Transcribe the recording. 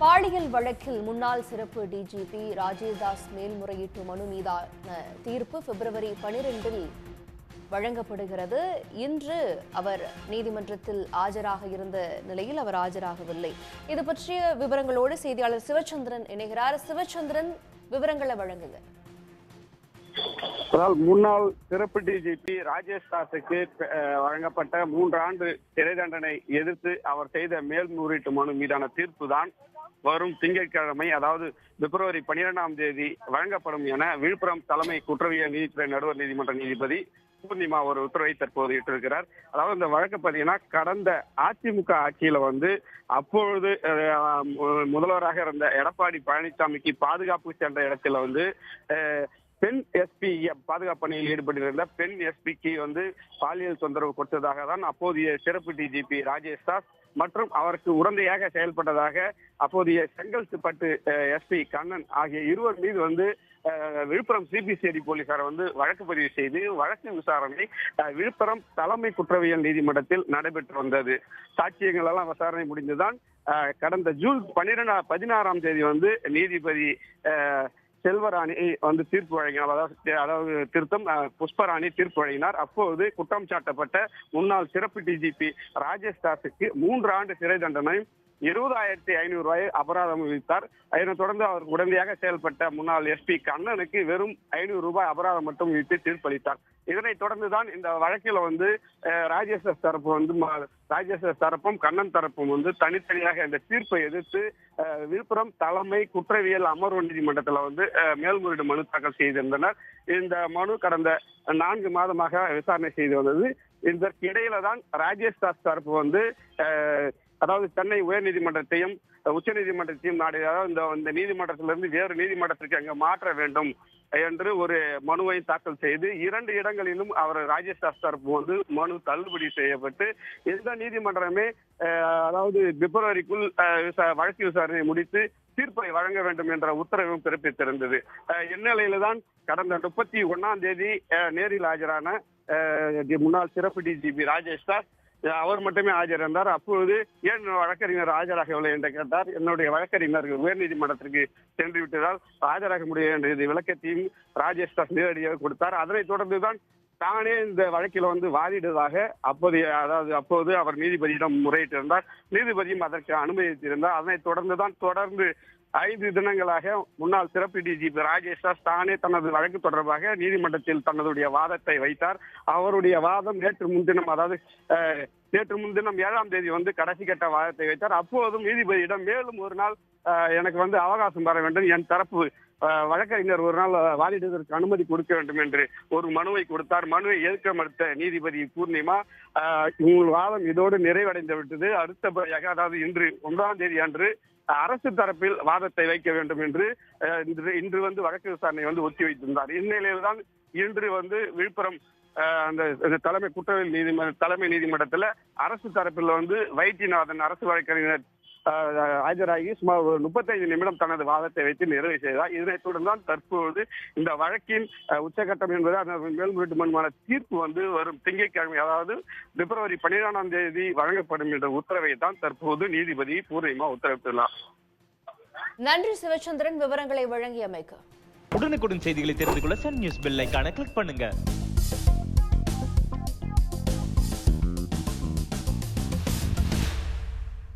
பாலியல் வழக்கில் முன்னாள் சிறப்பு டிஜிபி ராஜேதாஸ் மேல்முறையீட்டு மனு மீதான தீர்ப்பு பிப்ரவரி பனிரெண்டில் வழங்கப்படுகிறது. இன்று அவர் நீதிமன்றத்தில் ஆஜராக இருந்த நிலையில் அவர் ஆஜராகவில்லை. இது பற்றிய விவரங்களோடு செய்தியாளர் சிவச்சந்திரன் இணைகிறார். சிவச்சந்திரன் விவரங்களை வழங்குங்க. அதாவது முன்னாள் சிறப்பு டிஜிபி ராஜேஷ் தாஸுக்கு அஹ், வழங்கப்பட்ட மூன்று ஆண்டு சிறை தண்டனை எதிர்த்து அவர் செய்த மேல்முறையீட்டு மனு மீதான தீர்ப்பு தான் வரும் திங்கட்கிழமை அதாவது பிப்ரவரி பனிரெண்டாம் தேதி வழங்கப்படும் என விழுப்புரம் தலைமை குற்றவியல் நீதித்துறை நடுவர் நீதிமன்ற நீதிபதி பூர்ணிமா ஒரு உத்தரவை தற்போது இட்டிருக்கிறார். அதாவது இந்த வழக்கு பார்த்தீங்கன்னா கடந்த அதிமுக ஆட்சியில வந்து அப்பொழுது முதல்வராக இருந்த எடப்பாடி பழனிசாமிக்கு பாதுகாப்பு சென்ற இடத்துல வந்து அஹ், பெண் எஸ்பி பாதுகாப்பு பணியில் ஈடுபட்டிருந்த பெண் எஸ்பிக்கு வந்து பாலியல் தொந்தரவு கொடுத்ததாக தான் அப்போதைய சிறப்பு டிஜிபி ராஜேஷ் தாஸ் மற்றும் அவருக்கு உடந்தையாக செயல்பட்டதாக அப்போதைய செங்கல்பட்டு எஸ்பி கண்ணன் ஆகிய இருவர் மீது வந்து விழுப்புரம் சிபிசிஐடி போலீசார் வந்து வழக்கு பதிவு செய்து வழக்கு விசாரணை அஹ், விழுப்புரம் தலைமை குற்றவியல் நீதிமன்றத்தில் நடைபெற்று வந்தது. சாட்சியங்கள் எல்லாம் விசாரணை முடிந்துதான் கடந்த ஜூன் பன்னிரெண்டாம் பதினாறாம் தேதி வந்து நீதிபதி அஹ், செல்வராணி வந்து தீர்ப்பு வழங்கினார். அதாவது அதாவது திருத்தம் புஷ்பராணி தீர்ப்பு வழங்கினார். அப்போது குற்றம் சாட்டப்பட்ட முன்னாள் சிறப்பு டிஜிபி ராஜேஷ் தாஸுக்கு மூன்று ஆண்டு சிறை தண்டனையும் இருபதாயிரத்தி ஐநூறு ரூபாய் அபராதம் விதித்தார். அதனைத் தொடர்ந்து அவருக்கு உடனடியாக செயல்பட்ட முன்னாள் எஸ்பி கண்ணனுக்கு வெறும் ஐநூறு ரூபாய் அபராதம் மட்டும் விதித்து தீர்ப்பளித்தார். இதனைத் தொடர்ந்துதான் இந்த வழக்கில் வந்து ராஜேஸ்வர் தரப்பு வந்து ராஜேஸ்வர் தரப்பும் கண்ணன் தரப்பும் வந்து தனித்தனியாக இந்த தீர்ப்பை எதிர்த்து அஹ், விழுப்புரம் தலைமை குற்றவியல் அமர்வு நீதிமன்றத்தில் வந்து மேல்முறையீடு மனு தாக்கல் செய்திருந்தனர். இந்த மனு கடந்த நான்கு மாதமாக விசாரணை செய்து வந்தது. இதற்கு இடையில தான் ராஜேஷ் தாஸ் தரப்பு வந்து அதாவது சென்னை உயர்நீதிமன்றத்தையும் உச்ச நீதிமன்றத்தையும் நாடி அதாவது இந்த இந்த நீதிமன்றத்திலிருந்து வேறு நீதிமன்றத்திற்கு அங்கே மாற்ற வேண்டும் என்று ஒரு மனுவை தாக்கல் செய்து இரண்டு இடங்களிலும் அவர் ராஜேஷ் தாஸ் தரப்பு வந்து மனு தள்ளுபடி செய்யப்பட்டு எந்த நீதிமன்றமே அதாவது பிப்ரவரிக்குள் வழக்கு விசாரணை முடித்து தீர்ப்பை வழங்க வேண்டும் என்ற உத்தரவும் பிறப்பித்திருந்தது. இந்நிலையில தான் கடந்த முப்பத்தி ஒன்னாம் தேதி நேரில் ஆஜரான முன்னாள் சிறப்பு டிஜிபி ராஜேஷ் தாஸ் அவர் மட்டுமே ஆஜரிருந்தார் அப்பொழுது ஏன் வழக்கறிஞர் ஆஜராகவில்லை என்று கேட்டார். என்னுடைய வழக்கறிஞர் உயர்நீதிமன்றத்திற்கு சென்று விட்டதால் ஆஜராக முடியும் என்ற விளக்கத்தையும் ராஜேஷ் தாஸ் நேரடியாக கொடுத்தார். அதனைத் தொடர்ந்துதான் தானே இந்த வழக்கில் வந்து வாதிடுவதாக அப்போதைய அதாவது அப்போது அவர் நீதிபதியிடம் முறையிட்டிருந்தார். நீதிபதியும் அதற்கு அனுமதித்திருந்தார். அதனைத் தொடர்ந்துதான் தொடர்ந்து ஐந்து தினங்களாக முன்னாள் சிறப்பு டிஜிபி ராஜேஷ் தாஸ் தானே தனது வழக்கு தொடர்பாக நீதிமன்றத்தில் தனதுடைய வாதத்தை வைத்தார். அவருடைய வாதம் நேற்று முன்தினம் அதாவது நேற்று முன்தினம் ஏழாம் தேதி வந்து கடைசி கட்ட வாதத்தை வைத்தார். அப்போதும் நீதிபதியிடம் மேலும் ஒரு நாள் எனக்கு வந்து அவகாசம் தர வேண்டும். என் தரப்பு அஹ், வழக்கறிஞர் ஒரு நாள் வாதிடுவதற்கு அனுமதி கொடுக்க வேண்டும் என்று ஒரு மனுவை கொடுத்தார். மனுவை ஏற்க மறுத்த நீதிபதி பூர்ணிமா உங்கள் வாதம் இதோடு நிறைவடைந்து விட்டது. அடுத்தபடியாக அதாவது இன்று ஒன்பதாம் தேதி அன்று அரசு தரப்பில் வாதத்தை வைக்க வேண்டும் என்று அஹ், இன்று இன்று வந்து வழக்கு விசாரணை வந்து ஒத்தி வைத்திருந்தார். இந்நிலையில் தான் இன்று வந்து விழுப்புரம் அந்த தலைமை குற்றவியல் நீதிமன்ற தலைமை நீதிமன்றத்தில் அரசு தரப்பில் வந்து வைத்தியநாதன் அரசு வழக்கறிஞர் ஆஜராகி சுமார் ஒரு முப்பத்தைந்து நிமிடம் தனது வாதத்தை வைத்து நிறைவு செய்தார். இதனைத் தொடர்ந்து தான் தற்போது இந்த வழக்கின் உச்சகட்டம் என்பது அந்த மேல்முறையீட்டு தீர்ப்பு வந்து வரும் திங்கட்கிழமை அதாவது பிப்ரவரி பன்னிரெண்டாம் தேதி வழங்கப்படும் என்ற உத்தரவை தான் தற்போது நீதிபதி பூர்ணிமா உத்தரவிட்டுள்ளார். நன்றி சிவச்சந்திரன். விவரங்களை வழங்கியமைக்கு. உடனுக்குடன் செய்திகளை தெரிந்து கொள்ள சன் நியூஸ் பெல் ஐகானை கிளிக் பண்ணுங்க.